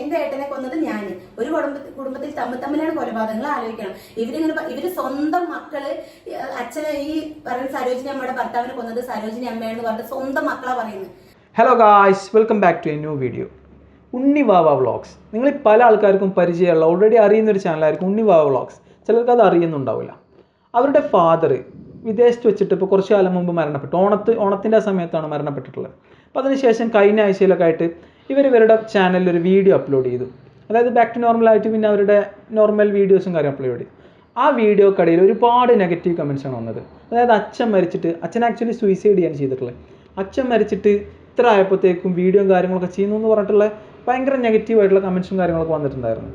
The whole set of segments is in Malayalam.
എന്റെ ഏട്ടനെ കൊന്നത് ഞാൻ ഒരു കുടുംബ കുടുംബത്തിൽ തമ്മിൽ തമ്മിലാണ് കൊലപാതകങ്ങൾ ആലോചിക്കണം. ഇവരിങ്ങനെ ഇവർ സ്വന്തം മക്കൾ അച്ഛനെ ഈ പറയുന്ന സരോജിനി അമ്മയുടെ ഭർത്താവിനെ കൊന്നത് സരോജിനി അമ്മയാണെന്ന് പറഞ്ഞ സ്വന്തം മക്കളാ പറയുന്നത്. Hello guys welcome back to a new video Unni Vava vlogs നിങ്ങൾ പല ആൾക്കാർക്കും പരിചയമുള്ള ഓൾറെഡി അറിയുന്ന ഒരു ചാനലായിരിക്കും ഉണ്ണി വാവ വ്ളോഗ്സ് ചിലർക്ക് അത് അറിയുന്നുണ്ടാവില്ല. അവരുടെ ഫാദർ വിദേശത്ത് വെച്ചിട്ട് ഇപ്പോൾ കുറച്ച് കാലം മുമ്പ് മരണപ്പെട്ടു. ഓണത്ത് ഓണത്തിന്റെ സമയത്താണ് മരണപ്പെട്ടിട്ടുള്ളത്. അപ്പോൾ അതിനുശേഷം കഴിഞ്ഞ ആഴ്ചയിലൊക്കെ ആയിട്ട് ഇവർ ഇവരുടെ ചാനലിൽ ഒരു വീഡിയോ അപ്ലോഡ് ചെയ്തു. അതായത് ബാക്ക് ടു നോർമൽ ആയിട്ട് പിന്നെ അവരുടെ നോർമൽ വീഡിയോസും കാര്യം അപ്ലോഡ് ചെയ്തു. ആ വീഡിയോക്കടയിൽ ഒരുപാട് നെഗറ്റീവ് കമൻസ് ആണ് വന്നത്. അതായത് അച്ഛൻ മരിച്ചിട്ട് അച്ഛൻ ആക്ച്വലി സൂയിസൈഡ് ചെയ്യാൻ ചെയ്തിട്ടുള്ളത്. അച്ഛൻ മരിച്ചിട്ട് ഇത്ര ആയപ്പോഴത്തേക്കും വീഡിയോയും കാര്യങ്ങളൊക്കെ ചെയ്യുന്നു എന്ന് പറഞ്ഞിട്ടുള്ള ഭയങ്കര നെഗറ്റീവ് ആയിട്ടുള്ള കമൻസും കാര്യങ്ങളൊക്കെ വന്നിട്ടുണ്ടായിരുന്നു.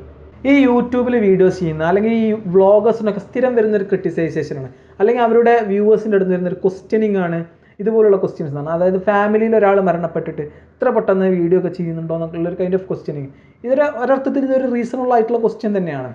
ഈ യൂട്യൂബിൽ വീഡിയോസ് ചെയ്യുന്ന അല്ലെങ്കിൽ ഈ വ്ളോഗേഴ്സിനൊക്കെ സ്ഥിരം വരുന്നൊരു ക്രിട്ടിസൈസേഷനാണ് അല്ലെങ്കിൽ അവരുടെ വ്യൂവേഴ്സിന്റെ അടുത്ത് വരുന്നൊരു ക്വസ്റ്റ്യനിങ് ആണ് ഇതുപോലുള്ള ക്വസ്റ്റ്യൻസ് ആണ് അതായത് ഫാമിലിയിൽ ഒരാൾ മരണപ്പെട്ടിട്ട് ഇത്ര പെട്ടെന്ന് വീഡിയോ ഒക്കെ ചെയ്യുന്നുണ്ടോ എന്നൊക്കെയുള്ള ഒരു കൈൻഡ് ഓഫ് ക്വസ്റ്റ്യനിങ് ഇതൊരു ഒരർത്ഥത്തിൽ ഇതൊരു റീസണബിൾ ആയിട്ടുള്ള ക്വസ്റ്റ്യൻ തന്നെയാണ്.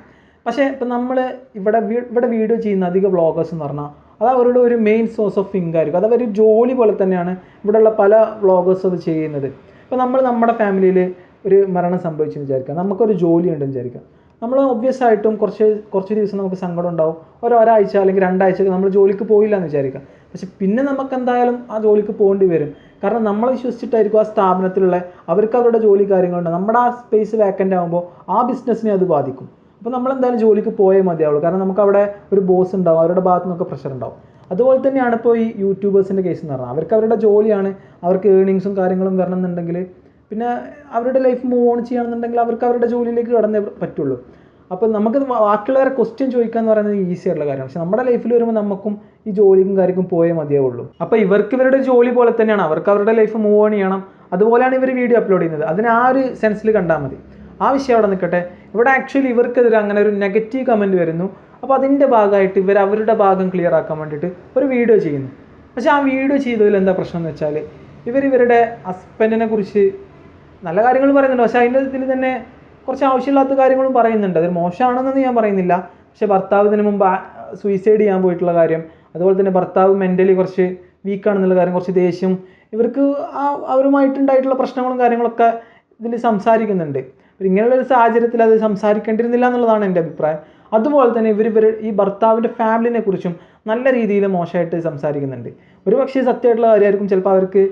പക്ഷേ ഇപ്പം നമ്മൾ ഇവിടെ ഇവിടെ വീഡിയോ ചെയ്യുന്ന അധിക വ്ളോഗേഴ്സ് എന്ന് പറഞ്ഞാൽ അത് അവരുടെ ഒരു മെയിൻ സോഴ്സ് ഓഫ് ഇൻകം ആയിരിക്കും. അത് അവരൊരു ജോലി പോലെ തന്നെയാണ് ഇവിടെയുള്ള പല വ്ളോഗേഴ്സ് അത് ചെയ്യുന്നത്. ഇപ്പം നമ്മൾ നമ്മുടെ ഫാമിലിയിൽ ഒരു മരണം സംഭവിച്ചെന്ന് വിചാരിക്കാം. നമുക്കൊരു ജോലി ഉണ്ടെന്ന് വിചാരിക്കാം. നമ്മൾ ഒബ്വിയസ് ആയിട്ടും കുറച്ച് കുറച്ച് ദിവസം നമുക്ക് സങ്കടം ഉണ്ടാവും. ഒരു ഒരാഴ്ച അല്ലെങ്കിൽ രണ്ടാഴ്ച നമ്മൾ ജോലിക്ക് പോയില്ല എന്ന് വിചാരിക്കാം. പക്ഷെ പിന്നെ നമുക്ക് എന്തായാലും ആ ജോലിക്ക് പോകേണ്ടി വരും. കാരണം നമ്മൾ വിശ്വസിച്ചിട്ടായിരിക്കും ആ സ്ഥാപനത്തിലുള്ള അവർക്ക് അവരുടെ ജോലി കാര്യങ്ങളുണ്ട്. നമ്മുടെ ആ സ്പേസ് വേക്കന്റ് ആകുമ്പോൾ ആ ബിസിനസ്സിനെ അത് ബാധിക്കും. അപ്പോൾ നമ്മൾ എന്തായാലും ജോലിക്ക് പോയേ മതിയാവുള്ളൂ. കാരണം നമുക്ക് അവിടെ ഒരു ബോസ് ഉണ്ടാവും. അവരുടെ ഭാഗത്തു നിന്നൊക്കെ പ്രഷർ ഉണ്ടാവും. അതുപോലെ തന്നെയാണ് ഇപ്പോൾ ഈ യൂട്യൂബേഴ്സിന്റെ കേസ് എന്ന് പറഞ്ഞാൽ. അവർക്ക് അവരുടെ ജോലിയാണ് അവർക്ക് ഏണിങ്സും കാര്യങ്ങളും വരണം എന്നുണ്ടെങ്കിൽ പിന്നെ അവരുടെ ലൈഫ് മൂവ് ഓൺ ചെയ്യണമെന്നുണ്ടെങ്കിൽ അവർക്ക് അവരുടെ ജോലിയിലേക്ക് കടന്നേ പറ്റുള്ളൂ. അപ്പോൾ നമുക്ക് ബാക്കിയുള്ളവരെ ക്വസ്റ്റ്യൻ ചോദിക്കുക എന്ന് പറയുന്നത് ഈസി ആയിട്ടുള്ള കാര്യമാണ്. പക്ഷെ നമ്മുടെ ലൈഫിൽ വരുമ്പോൾ നമുക്കും ഈ ജോലിക്കും കാര്യക്കും പോയേ മതിയാവുള്ളൂ. അപ്പോൾ ഇവർക്ക് ഇവരുടെ ജോലി പോലെ തന്നെയാണ്. അവർക്ക് അവരുടെ ലൈഫ് മൂവ് ഓൺ ചെയ്യണം. അതുപോലെയാണ് ഇവർ വീഡിയോ അപ്ലോഡ് ചെയ്യുന്നത്. അതിന് ആ ഒരു സെൻസിൽ കണ്ടാൽ മതി. ആ വിഷയം അവിടെ നിൽക്കട്ടെ ഇവിടെ ആക്ച്വലി ഇവർക്കെതിരെ അങ്ങനെ ഒരു നെഗറ്റീവ് കമന്റ് വരുന്നു. അപ്പോൾ അതിന്റെ ഭാഗമായിട്ട് ഇവർ അവരുടെ ഭാഗം ക്ലിയർ ആക്കാൻ വേണ്ടിയിട്ട് ഒരു വീഡിയോ ചെയ്യുന്നു. പക്ഷേ ആ വീഡിയോ ചെയ്തതിൽ എന്താ പ്രശ്നം എന്ന് വെച്ചാൽ ഇവർ ഇവരുടെ ഹസ്ബൻഡിനെ കുറിച്ച് നല്ല കാര്യങ്ങൾ പറയുന്നുണ്ട്. പക്ഷേ അതിന്റെ ഇതിൽ തന്നെ കുറച്ച് ആവശ്യമില്ലാത്ത കാര്യങ്ങളും പറയുന്നുണ്ട്. അത് മോശമാണെന്നൊന്നും ഞാൻ പറയുന്നില്ല. പക്ഷേ ഭർത്താവ് ഇതിന് മുമ്പ് സൂയിസൈഡ് ചെയ്യാൻ പോയിട്ടുള്ള കാര്യം അതുപോലെ തന്നെ ഭർത്താവ് മെന്റലി കുറച്ച് വീക്കാണെന്നുള്ള കാര്യം കുറച്ച് ദേഷ്യം ഇവർക്ക് ആ അവരുമായിട്ടുണ്ടായിട്ടുള്ള പ്രശ്നങ്ങളും കാര്യങ്ങളൊക്കെ ഇതിൽ സംസാരിക്കുന്നുണ്ട്. അപ്പം ഇങ്ങനെയുള്ള ഒരു സാഹചര്യത്തിൽ അത് സംസാരിക്കേണ്ടിരുന്നില്ല എന്നുള്ളതാണ് എന്റെ അഭിപ്രായം. അതുപോലെ തന്നെ ഇവർ ഇവർ ഈ ഭർത്താവിന്റെ ഫാമിലിനെ കുറിച്ചും നല്ല രീതിയിൽ മോശമായിട്ട് സംസാരിക്കുന്നുണ്ട്. ഒരു പക്ഷേ സത്യമായിട്ടുള്ള കാര്യമായിരിക്കും. ചിലപ്പോൾ അവർക്ക്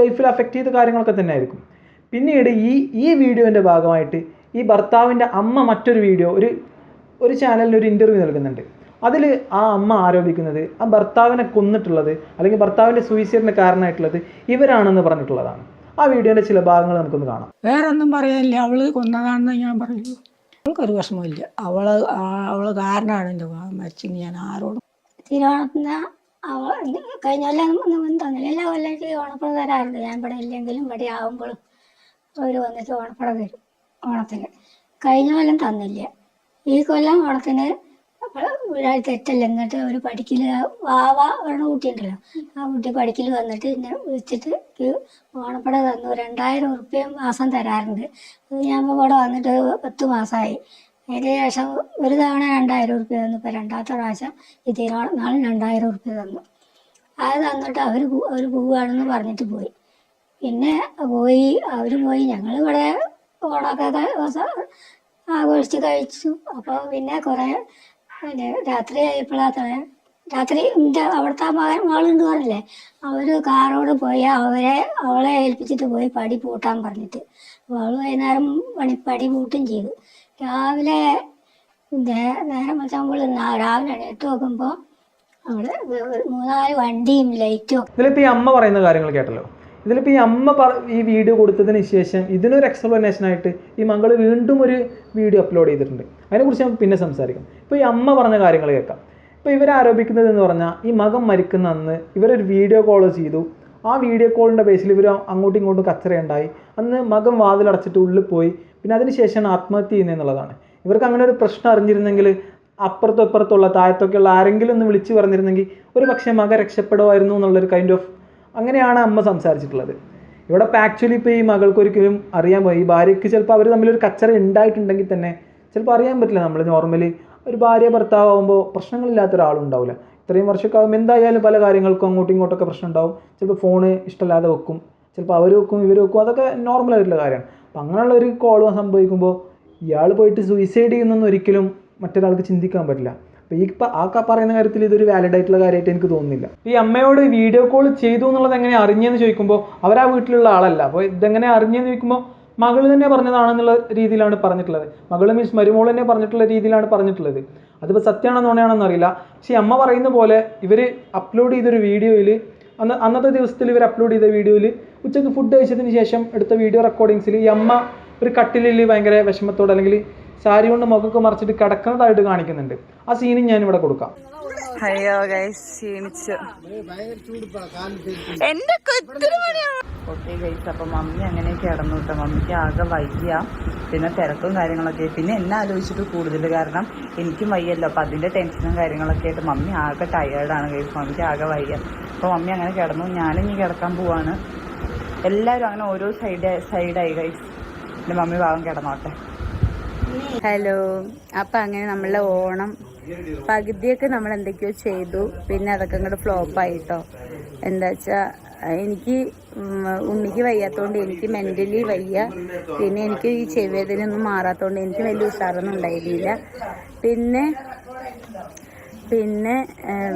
ലൈഫിൽ അഫക്റ്റ് ചെയ്ത കാര്യങ്ങളൊക്കെ തന്നെ ആയിരിക്കും പിന്നീട് ഈ ഈ വീഡിയോന്റെ ഭാഗമായിട്ട് ഈ ഭർത്താവിന്റെ അമ്മ മറ്റൊരു വീഡിയോ ഒരു ഒരു ചാനലിന് ഒരു ഇന്റർവ്യൂ നൽകുന്നുണ്ട് അതിൽ ആ അമ്മ ആരോപിക്കുന്നത് ആ ഭർത്താവിനെ കൊന്നിട്ടുള്ളത് അല്ലെങ്കിൽ ഭർത്താവിന്റെ സൂയിസൈഡിന് കാരണമായിട്ടുള്ളത് ഇവരാണെന്ന് പറഞ്ഞിട്ടുള്ളതാണ് ആ വീഡിയോന്റെ ചില ഭാഗങ്ങൾ നമുക്കൊന്ന് കാണാം വേറെ ഒന്നും പറയാനില്ല അവൾ കൊന്നതാണെന്ന് ഞാൻ പറയുള്ളൂ അവൾക്കൊരു വിഷമമില്ല അവൾ അവൾ അവൾ കാരണമാണ് എന്റെ മരിച്ചെന്ന് ഞാൻ ആരോടും തിരുവോണത്തിന് അവ കഴിഞ്ഞ കൊല്ലം എല്ലാ കൊല്ലം ഓണപ്പുഴ തരാറുണ്ട് ഞാൻ ഇവിടെ ഇല്ലെങ്കിലും ഇവിടെ ആവുമ്പോഴും അവർ വന്നിട്ട് ഓണപ്പട തരും ഓണത്തിന്. കഴിഞ്ഞ കൊല്ലം തന്നില്ല. ഈ കൊല്ലം ഓണത്തിന് ഒരാൾ തെറ്റല്ല. എന്നിട്ട് ഒരു പഠിക്കൽ വാവ പറഞ്ഞ കുട്ടിയുണ്ടല്ലോ ആ കുട്ടി പഠിക്കൽ വന്നിട്ട് എന്നെ വിളിച്ചിട്ട് ഓണപ്പട തന്നു. രണ്ടായിരം ഉറുപ്പ്യ മാസം തരാറുണ്ട്. അത് ഞാൻ ഇപ്പോൾ ഇവിടെ വന്നിട്ട് പത്ത് മാസമായി അതിന് ശേഷം ഒരു തവണ രണ്ടായിരം ഉറുപ്പ്യ തന്നു. ഇപ്പോൾ രണ്ടാമത്തെ പ്രാവശ്യം ഇതിനോ നാളെ രണ്ടായിരം ഉറുപ്പ്യ തന്നു. അത് തന്നിട്ട് അവർ അവർ പോവുകയാണെന്ന് പറഞ്ഞിട്ട് പോയി. പിന്നെ പോയി അവർ പോയി. ഞങ്ങൾ ഇവിടെ ഓണമൊക്കെ ആഘോഷിച്ച് കഴിച്ചു. അപ്പോൾ പിന്നെ കുറേ പിന്നെ രാത്രി ആയപ്പോഴാണ് രാത്രി എന്റെ അവിടുത്തെ മകൻ മകളുണ്ട് പറഞ്ഞില്ലേ? അവർ കാറോട് പോയി അവരെ അവളെ ഏൽപ്പിച്ചിട്ട് പോയി പടി പൂട്ടാൻ പറഞ്ഞിട്ട്. അപ്പോൾ അവൾ വൈകുന്നേരം പണി പടി പൂട്ടും ചെയ്തു. രാവിലെ നേരം വെച്ചാൽ രാവിലെ എണീറ്റ് നോക്കുമ്പോൾ അവിടെ ഒരു മൂന്നാൽ വണ്ടിയും ലൈറ്റും ഇതിലിപ്പോൾ അമ്മ പറയുന്ന കാര്യങ്ങൾ കേട്ടല്ലോ. ഇതിലിപ്പോൾ ഈ അമ്മ പറ ഈ വീഡിയോ കൊടുത്തതിന് ശേഷം ഇതിനൊരു എക്സ്പ്ലനേഷൻ ആയിട്ട് ഈ മകൾ വീണ്ടും ഒരു വീഡിയോ അപ്ലോഡ് ചെയ്തിട്ടുണ്ട്. അതിനെക്കുറിച്ച് ഞാൻ പിന്നെ സംസാരിക്കാം. ഇപ്പോൾ ഈ അമ്മ പറഞ്ഞ കാര്യങ്ങൾ കേൾക്കാം. ഇപ്പോൾ ഇവർ ആരോപിക്കുന്നത് എന്ന് പറഞ്ഞാൽ ഈ മകൻ മരിക്കുന്ന അന്ന് ഇവരൊരു വീഡിയോ കോൾ ചെയ്തു. ആ വീഡിയോ കോളിന്റെ ബേസിൽ ഇവർ അങ്ങോട്ടും ഇങ്ങോട്ടും കച്ചറയുണ്ടായി. അന്ന് മകൻ വാതിലടച്ചിട്ട് ഉള്ളിൽ പോയി. പിന്നെ അതിന് ശേഷമാണ് ആത്മഹത്യ ചെയ്യുന്നത് എന്നുള്ളതാണ് ഇവർക്ക് അങ്ങനെ ഒരു പ്രശ്നം അറിഞ്ഞിരുന്നെങ്കിൽ അപ്പുറത്തും ഇപ്പുറത്തുള്ള താഴത്തൊക്കെയുള്ള ആരെങ്കിലും ഒന്ന് വിളിച്ചു പറഞ്ഞിരുന്നെങ്കിൽ ഒരു പക്ഷേ മകൻ രക്ഷപ്പെടുമായിരുന്നു എന്നുള്ളൊരു കൈൻഡ് ഓഫ് അങ്ങനെയാണ് അമ്മ സംസാരിച്ചിട്ടുള്ളത്. ഇവിടെ ആക്ച്വലി ഇപ്പോൾ ഈ മകൾക്ക് ഒരിക്കലും അറിയാൻ പോയി ഈ ഭാര്യയ്ക്ക് ചിലപ്പോൾ അവർ തമ്മിലൊരു കച്ചറ ഉണ്ടായിട്ടുണ്ടെങ്കിൽ തന്നെ ചിലപ്പോൾ അറിയാൻ പറ്റില്ല. നമ്മൾ നോർമലി ഒരു ഭാര്യ ഭർത്താവ് ഭർത്താവുമ്പോൾ പ്രശ്നങ്ങളില്ലാത്ത ഒരാളുണ്ടാവില്ല ഇത്രയും വർഷമൊക്കെ ആകുമ്പോൾ എന്തായാലും പല കാര്യങ്ങൾക്കും അങ്ങോട്ടും ഇങ്ങോട്ടൊക്കെ പ്രശ്നം ഉണ്ടാവും ചിലപ്പോൾ ഫോണ് ഇഷ്ടമില്ലാതെ വെക്കും. ചിലപ്പോൾ അവർ വെക്കും ഇവർ വെക്കും. അതൊക്കെ നോർമൽ ആയിട്ടുള്ള കാര്യമാണ്. അപ്പം അങ്ങനെയുള്ള ഒരു കോൾ സംഭവിക്കുമ്പോൾ ഇയാൾ പോയിട്ട് സൂയിസൈഡ് ചെയ്യുന്നൊന്നും ഒരിക്കലും മറ്റൊരാൾക്ക് ചിന്തിക്കാൻ പറ്റില്ല. അപ്പോൾ ഈ ഇപ്പോൾ ആക്ക പറയുന്ന കാര്യത്തിൽ ഇതൊരു വാലിഡ് ആയിട്ടുള്ള കാര്യമായിട്ട് എനിക്ക് തോന്നുന്നില്ല. ഈ അമ്മയോട് വീഡിയോ കോൾ ചെയ്തു എന്നുള്ളത് എങ്ങനെ അറിഞ്ഞെന്ന് ചോദിക്കുമ്പോൾ അവർ ആ വീട്ടിലുള്ള ആളല്ല. അപ്പോൾ ഇതെങ്ങനെ അറിഞ്ഞെന്ന് ചോദിക്കുമ്പോൾ മകൾ തന്നെ പറഞ്ഞതാണെന്നുള്ള രീതിയിലാണ് പറഞ്ഞിട്ടുള്ളത്. മകൾ മീൻസ് മരുമോൾ തന്നെ പറഞ്ഞിട്ടുള്ള രീതിയിലാണ് പറഞ്ഞിട്ടുള്ളത്. അതിപ്പോൾ സത്യമാണെന്ന് തോന്നിയാണെന്ന് അറിയില്ല. പക്ഷേ അമ്മ പറയുന്ന പോലെ ഇവർ അപ്ലോഡ് ചെയ്തൊരു വീഡിയോയിൽ അന്ന് അന്നത്തെ ദിവസത്തിൽ ഇവർ അപ്ലോഡ് ചെയ്ത വീഡിയോയിൽ ഉച്ചയ്ക്ക് ഫുഡ് കഴിച്ചതിന് ശേഷം എടുത്ത വീഡിയോ റെക്കോർഡിങ്സിൽ ഈ അമ്മ ഒരു കട്ടിലിൽ ഭയങ്കര വിഷമത്തോടെ അല്ലെങ്കിൽ സാരി കൊണ്ട് മുഖമൊക്കെ മറിച്ചിട്ട് കിടക്കുന്നതായിട്ട് കാണിക്കുന്നുണ്ട്. ആ സീനും ഞാൻ ഇവിടെ കൊടുക്കാം. അയ്യോ ഗൈസ് അപ്പൊ മമ്മി അങ്ങനെ കിടന്നു കേട്ടോ മമ്മിക്ക് ആകെ വയ്യ. പിന്നെ തിരക്കും കാര്യങ്ങളൊക്കെ. പിന്നെ എന്നെ ആലോചിച്ചിട്ട് കൂടുതൽ കാരണം എനിക്കും വയ്യല്ലോ. അപ്പൊ അതിന്റെ ടെൻഷനും കാര്യങ്ങളൊക്കെ ആയിട്ട് മമ്മി ആകെ ടയേർഡാണ് ഗൈസ് മമ്മിക്ക് ആകെ വയ്യ. അപ്പൊ മമ്മി അങ്ങനെ കിടന്നു. ഞാനിനി കിടക്കാൻ പോവാണ്. എല്ലാവരും അങ്ങനെ ഓരോ സൈഡ് സൈഡായി ഗൈസ് എന്റെ മമ്മി ഭാഗം കിടന്നോട്ടെ. ഹലോ. അപ്പൊ അങ്ങനെ നമ്മളെ ഓണം പകുതിയൊക്കെ നമ്മൾ എന്തൊക്കെയോ ചെയ്തു. പിന്നെ അതൊക്കെ അങ്ങോട്ട് ഫ്ലോപ്പ് ആയിട്ടോ. എന്താ വെച്ചാ എനിക്ക് ഉണ്ണിക്ക് വയ്യാത്തോണ്ട് എനിക്ക് മെന്റലി വയ്യ. പിന്നെ എനിക്ക് ഈ ചെവിവേദന ഒന്നും മാറാത്തോണ്ട് എനിക്ക് വലിയ ഉഷാറൊന്നും ഉണ്ടായിരുന്നില്ല. പിന്നെ പിന്നെ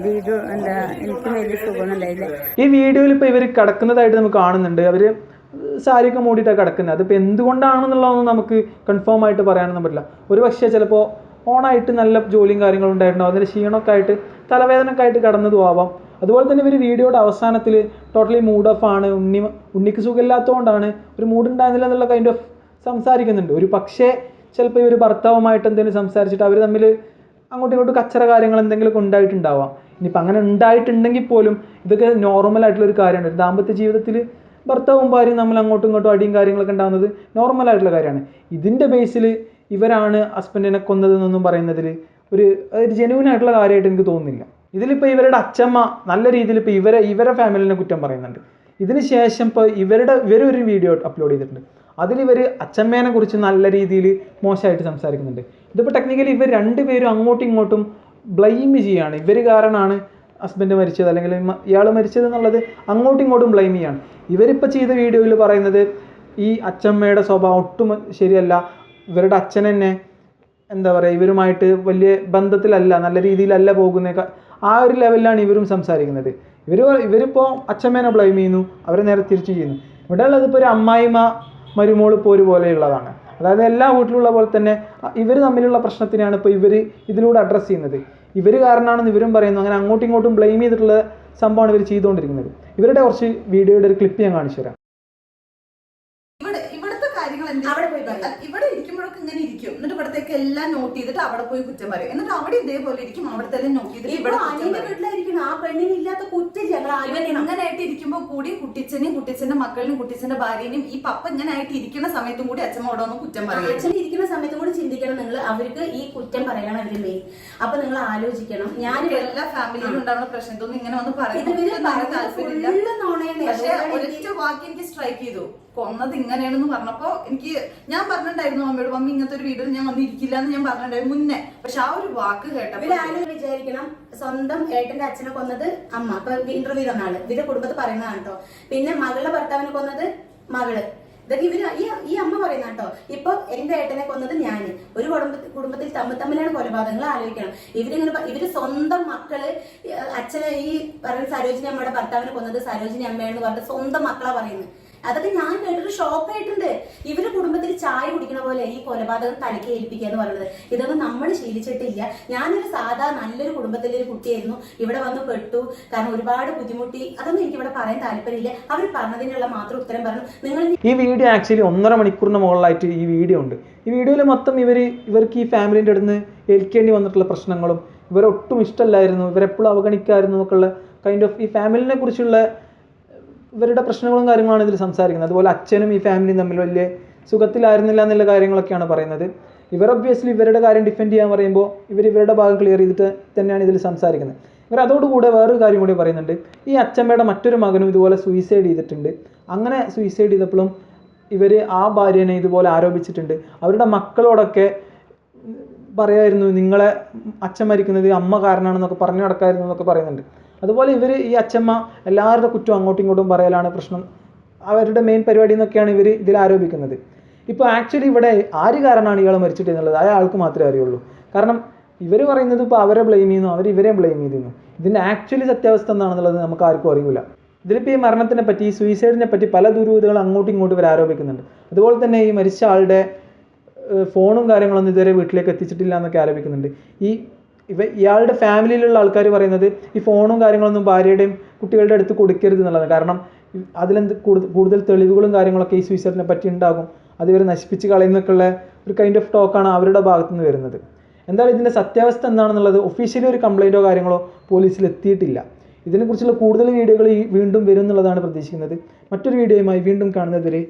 വീഡിയോ എന്താ എനിക്ക് വലിയ സുഖമൊന്നും ഉണ്ടായില്ല ഈ വീഡിയോയിൽ ഇപ്പോൾ ഇവർ കിടക്കുന്നതായിട്ട് നമുക്ക് കാണുന്നുണ്ട്. അവർ സാരിയൊക്കെ മൂടിയിട്ടാണ് കിടക്കുന്നത്. അതിപ്പോൾ എന്തുകൊണ്ടാണെന്നുള്ളതൊന്നും നമുക്ക് കൺഫേം ആയിട്ട് പറയാനൊന്നും പറ്റില്ല. ഒരു പക്ഷേ ചിലപ്പോൾ ഓണായിട്ട് നല്ല ജോലിയും കാര്യങ്ങളും ഉണ്ടായിട്ടുണ്ടാവും. അതിന്റെ ക്ഷീണമൊക്കെ ആയിട്ട് തലവേദനയൊക്കെ ആയിട്ട് കിടന്നതും ആവാം. അതുപോലെ തന്നെ ഇവർ വീഡിയോയുടെ അവസാനത്തിൽ ടോട്ടലി മൂഡ് ഓഫ് ആണ്. ഉണ്ണി ഉണ്ണിക്ക് സുഖമില്ലാത്തതുകൊണ്ടാണ് ഒരു മൂഡ് ഉണ്ടായിരുന്നില്ല എന്നുള്ള കൈൻഡ് ഓഫ് സംസാരിക്കുന്നുണ്ട്. ഒരു പക്ഷേ ചിലപ്പോൾ ഇവർ ഭർത്താവുമായിട്ട് എന്തെങ്കിലും സംസാരിച്ചിട്ട് അവർ തമ്മിൽ അങ്ങോട്ടും ഇങ്ങോട്ടും കച്ചറ കാര്യങ്ങൾ എന്തെങ്കിലുമൊക്കെ ഉണ്ടായിട്ടുണ്ടാവാം. ഇനിയിപ്പോൾ അങ്ങനെ ഉണ്ടായിട്ടുണ്ടെങ്കിൽ പോലും ഇതൊക്കെ നോർമൽ ആയിട്ടുള്ള ഒരു കാര്യമാണ്. ദാമ്പത്യ ജീവിതത്തിൽ ഭർത്താവും ഭാര്യയും തമ്മിൽ അങ്ങോട്ടും ഇങ്ങോട്ടും അടിയും കാര്യങ്ങളൊക്കെ ഉണ്ടാകുന്നത് നോർമൽ ആയിട്ടുള്ള കാര്യമാണ്. ഇതിന്റെ ബേസിൽ ഇവരാണ് ഹസ്ബൻഡിനെ കൊന്നതെന്നൊന്നും പറയുന്നതിൽ ഒരു ഒരു ജെനുവിൻ ആയിട്ടുള്ള കാര്യമായിട്ട് എനിക്ക് തോന്നുന്നില്ല. ഇതിലിപ്പോൾ ഇവരുടെ അച്ഛമ്മ നല്ല രീതിയിൽ ഇപ്പോൾ ഇവരെ ഇവരെ ഫാമിലിനെ കുറ്റം പറയുന്നുണ്ട്. ഇതിന് ശേഷം ഇപ്പോൾ ഇവരുടെ ഇവരൊരു വീഡിയോ അപ്ലോഡ് ചെയ്തിട്ടുണ്ട്. അതിലിവർ അച്ചമ്മേനെ കുറിച്ച് നല്ല രീതിയിൽ മോശമായിട്ട് സംസാരിക്കുന്നുണ്ട്. ഇതിപ്പോൾ ടെക്നിക്കലി ഇവർ രണ്ടുപേരും അങ്ങോട്ടും ഇങ്ങോട്ടും ബ്ലെയിം ചെയ്യുകയാണ്. ഇവർ കാരണമാണ് ഹസ്ബൻഡ് മരിച്ചത് അല്ലെങ്കിൽ ഇയാൾ മരിച്ചത് എന്നുള്ളത് അങ്ങോട്ടും ഇങ്ങോട്ടും ബ്ലെയിം ചെയ്യാണ്. ഇവരിപ്പോൾ ചെയ്ത വീഡിയോയിൽ പറയുന്നത് ഈ അച്ചമ്മയുടെ സ്വഭാവം ഒട്ടും ശരിയല്ല. ഇവരുടെ അച്ഛൻ തന്നെ എന്താ പറയുക ഇവരുമായിട്ട് വലിയ ബന്ധത്തിലല്ല നല്ല രീതിയിലല്ല പോകുന്ന ആ ഒരു ലെവലിലാണ് ഇവരും സംസാരിക്കുന്നത്. ഇവർ ഇവരിപ്പോൾ അച്ഛമ്മേനെ ബ്ലെയിം ചെയ്യുന്നു അവരെ നേരെ തിരിച്ചു ചെയ്യുന്നു. ഇവിടെ ഉള്ളത് ഇപ്പോൾ ഒരു അമ്മായിമ മരുമോൾ പോര് പോലെയുള്ളതാണ് അതായത് എല്ലാ വീട്ടിലുള്ള പോലെ തന്നെ ഇവർ തമ്മിലുള്ള പ്രശ്നത്തിനാണ് ഇപ്പോൾ ഇവർ ഇതിലൂടെ അഡ്രസ്സ് ചെയ്യുന്നത്. ഇവർ കാരണമാണെന്ന് ഇവരും പറയുന്നു. അങ്ങനെ അങ്ങോട്ടും ഇങ്ങോട്ടും ബ്ലെയിം ചെയ്തിട്ടുള്ള സംഭവമാണ് ഇവർ ചെയ്തുകൊണ്ടിരിക്കുന്നത്. ഇവരുടെ കുറച്ച് വീഡിയോയുടെ ഒരു ക്ലിപ്പ് ഞാൻ കാണിച്ചു തരാം ഇവിടെ ഇവിടുത്തെ കാര്യങ്ങൾ എന്ത് അവിടെ പോയി പറയും. ഇവിടെ ഇരിക്കുമ്പോഴൊക്കെ ഇങ്ങനെ ഇരിക്കും എന്നിട്ട് ഇവിടത്തേക്ക് എല്ലാം നോട്ട് ചെയ്തിട്ട് അവിടെ പോയി കുറ്റം പറയും. എന്നിട്ട് അവിടെ ഇതേപോലെ ഇരിക്കും. അവിടെ തന്നെ നോട്ട് ചെയ്തിട്ട് ഇവിടെ കുറ്റം അനിയന്റെ പറയും. വീട്ടിലായിരിക്കണം. ആ പെണ്ണിന് ഇല്ലാത്ത കുറ്റില്ല ഞങ്ങൾ ഇവൻ ആലോചിക്കണം ഇങ്ങനായിട്ട് ഇരിക്കുമ്പോ കൂടി കുട്ടിച്ചനെയും കുട്ടിച്ചന്റെ മക്കളിനും കുട്ടിച്ചന്റെ ഭാര്യനെയും ഈ പപ്പ ഇങ്ങനെ ആയിട്ട് ഇരിക്കുന്ന സമയത്തും കൂടി അച്ഛമ്മ അവിടെ ഒന്ന് കുറ്റം പറയും. അച്ഛൻ ഇരിക്കുന്ന സമയത്തും കൂടി ചിന്തിക്കണം. നിങ്ങൾ അവർക്ക് ഈ കുറ്റം പറയണം അവർ മെയിൻ അപ്പൊ നിങ്ങൾ ആലോചിക്കണം. ഞാൻ എല്ലാ ഫാമിലിയിലും ഉണ്ടാവുന്ന പ്രശ്നം. ഇതൊന്നും ഇങ്ങനെ വന്ന് ഇത് ഇവർ പറയുന്നത് പറയുന്നത് താല്പര്യമില്ല. full നുണയാണ്. പക്ഷെ അതുകൊണ്ടാണ് ഒരൊറ്റ വാക്ക് എനിക്ക് സ്ട്രൈക്ക് ചെയ്തു. കൊന്നത് ഇങ്ങനെയാണെന്ന് പറഞ്ഞപ്പോ എനിക്ക് ഞാൻ പറഞ്ഞിട്ടുണ്ടായിരുന്നു അമ്മയോട് മമ്മി ഇങ്ങനത്തെ ഒരു വീട്ടിൽ ഞാൻ വന്നിരിക്കില്ല എന്ന് ഞാൻ പറഞ്ഞിട്ടുണ്ടായിരുന്നു മുന്നേ. പക്ഷെ ആ ഒരു വാക്ക് കേട്ടപ്പോൾ ഇവരാരും വിചാരിക്കണം സ്വന്തം ഏട്ടന്റെ അച്ഛനെ കൊന്നത് അമ്മ. അപ്പൊ ഇന്റർവ്യൂ തന്ന ആൾ. ഇവരുടെ കുടുംബത്തിൽ പറയുന്നതാണ് കേട്ടോ. പിന്നെ മകളുടെ ഭർത്താവിനെ കൊന്നത് മകൾ. ഇതൊക്കെ ഇവർ ഈ അമ്മ പറയുന്ന കേട്ടോ. ഇപ്പൊ എന്റെ ഏട്ടനെ കൊന്നത് ഞാൻ. ഒരു കുടുംബത്തിൽ കുടുംബത്തിൽ തമ്മിൽ തമ്മിലാണ് കൊലപാതകങ്ങൾ ആലോചിക്കണം. ഇവരിങ്ങനെ ഇവർ സ്വന്തം മക്കൾ അച്ഛനെ ഈ പറയുന്ന സരോജിനി അമ്മയുടെ ഭർത്താവിനെ കൊന്നത് സരോജിനി അമ്മയാണെന്ന് പറഞ്ഞിട്ട് സ്വന്തം മക്കളാ പറയുന്നത്. അതൊക്കെ ഞാൻ കേട്ടൊരു ഷോക്ക് ആയിട്ടുണ്ട്. ഇവരുടെ കുടുംബത്തിൽ ചായ കുടിക്കണ പോലെ ഈ കൊലപാതകം തലക്ക് ഏൽപ്പിക്കുക എന്ന് പറയുന്നത്. ഇതൊന്നും നമ്മൾ ശീലിച്ചിട്ടില്ല. ഞാനൊരു സാധാ നല്ലൊരു കുടുംബത്തിലെ ഒരു കുട്ടിയായിരുന്നു. ഇവിടെ വന്ന് പെട്ടു. കാരണം ഒരുപാട് ബുദ്ധിമുട്ടി. അതൊന്നും എനിക്ക് ഇവിടെ പറയാൻ താല്പര്യമില്ല. അവർ പറഞ്ഞതിനുള്ള മാത്രം ഉത്തരം പറഞ്ഞു. നിങ്ങൾ ഈ വീഡിയോ ആക്ച്വലി ഒന്നര മണിക്കൂറിന് മുകളിലായിട്ട് ഈ വീഡിയോ ഉണ്ട്. ഈ വീഡിയോയിൽ മൊത്തം ഇവർ ഇവർക്ക് ഈ ഫാമിലിന്റെ അടുത്ത് ഏൽക്കേണ്ടി വന്നിട്ടുള്ള പ്രശ്നങ്ങളും ഇവരൊട്ടും ഇഷ്ടമല്ലായിരുന്നു. ഇവരെപ്പോഴും അവഗണിക്കായിരുന്നു എന്നൊക്കെയുള്ള കൈൻഡ് ഓഫ് ഈ ഫാമിലിനെ കുറിച്ചുള്ള ഇവരുടെ പ്രശ്നങ്ങളും കാര്യങ്ങളാണ് ഇതിൽ സംസാരിക്കുന്നത്. അതുപോലെ അച്ഛനും ഈ ഫാമിലിയും തമ്മിൽ വലിയ സുഖത്തിലായിരുന്നില്ല എന്നുള്ള കാര്യങ്ങളൊക്കെയാണ് പറയുന്നത്. ഇവർ ഒബ്വിയസ്ലി ഇവരുടെ കാര്യം ഡിഫെൻഡ് ചെയ്യാൻ പറയുമ്പോൾ ഇവർ ഇവരുടെ ഭാഗം ക്ലിയർ ചെയ്തിട്ട് തന്നെയാണ് ഇതിൽ സംസാരിക്കുന്നത്. ഇവർ അതോടുകൂടെ വേറൊരു കാര്യം കൂടി പറയുന്നുണ്ട്. ഈ അച്ഛമ്മയുടെ മറ്റൊരു മകനും ഇതുപോലെ സൂയിസൈഡ് ചെയ്തിട്ടുണ്ട്. അങ്ങനെ സൂയിസൈഡ് ചെയ്തപ്പോഴും ഇവർ ആ ഭാര്യനെ ഇതുപോലെ ആരോപിച്ചിട്ടുണ്ട്. അവരുടെ മക്കളോടൊക്കെ പറയായിരുന്നു നിങ്ങളെ അച്ഛൻ മരിക്കുന്നത് അമ്മ കാരണമാണെന്നൊക്കെ പറഞ്ഞു നടക്കായിരുന്നു എന്നൊക്കെ പറയുന്നുണ്ട്. അതുപോലെ ഇവർ ഈ അച്ഛമ്മ എല്ലാവരുടെ കുറ്റം അങ്ങോട്ടും ഇങ്ങോട്ടും പറയലാണ് പ്രശ്നം. അവരുടെ മെയിൻ പരിപാടി എന്നൊക്കെയാണ് ഇവർ ഇതിൽ ആരോപിക്കുന്നത്. ഇപ്പോൾ ആക്ച്വലി ഇവിടെ ആര് കാരണമാണ് ഇയാൾ മരിച്ചിട്ട് എന്നുള്ളത്? അയാൾക്ക് മാത്രമേ അറിയുള്ളൂ. കാരണം ഇവർ പറയുന്നത് ഇപ്പോൾ അവരെ ബ്ലെയിം ചെയ്യുന്നു അവർ ഇവരെ ബ്ലെയിം ചെയ്തിരുന്നു. ഇതിന്റെ ആക്ച്വലി സത്യാവസ്ഥ എന്താണെന്നുള്ളത് നമുക്ക് ആർക്കും അറിയില്ല ഇതിലിപ്പോൾ ഈ മരണത്തിനെ പറ്റി ഈ സൂയിസൈഡിനെ പറ്റി പല ദുരൂഹതകൾ അങ്ങോട്ടും ഇങ്ങോട്ടും ഇവർ ആരോപിക്കുന്നുണ്ട്. അതുപോലെ തന്നെ ഈ മരിച്ച ആളുടെ ഫോണും കാര്യങ്ങളൊന്നും ഇതുവരെ വീട്ടിലേക്ക് എത്തിച്ചിട്ടില്ല എന്നൊക്കെ ആരോപിക്കുന്നുണ്ട്. ഈ ഇവ ഇയാളുടെ ഫാമിലിയിലുള്ള ആൾക്കാർ പറയുന്നത് ഈ ഫോണും കാര്യങ്ങളൊന്നും ഭാര്യയുടെയും കുട്ടികളുടെ അടുത്ത് കൊടുക്കരുത് എന്നുള്ളതാണ്. കാരണം അതിലെന്ത് കൂടുതൽ തെളിവുകളും കാര്യങ്ങളൊക്കെ ഈ സൂയിസൈഡിനെ പറ്റി ഉണ്ടാകും. അത് ഇവരെ നശിപ്പിച്ച് കളയുന്നൊക്കെയുള്ള ഒരു കൈൻഡ് ഓഫ് ടോക്കാണ് അവരുടെ ഭാഗത്തു നിന്ന് വരുന്നത്. എന്തായാലും ഇതിന്റെ സത്യാവസ്ഥ എന്താണെന്നുള്ളത് ഒഫീഷ്യലി ഒരു കംപ്ലൈന്റോ കാര്യങ്ങളോ പോലീസിൽ എത്തിയിട്ടില്ല. ഇതിനെക്കുറിച്ചുള്ള കൂടുതൽ വീഡിയോകൾ വീണ്ടും വരും എന്നുള്ളതാണ് പ്രതീക്ഷിക്കുന്നത്. മറ്റൊരു വീഡിയോയുമായി വീണ്ടും കാണുന്നത് വരെ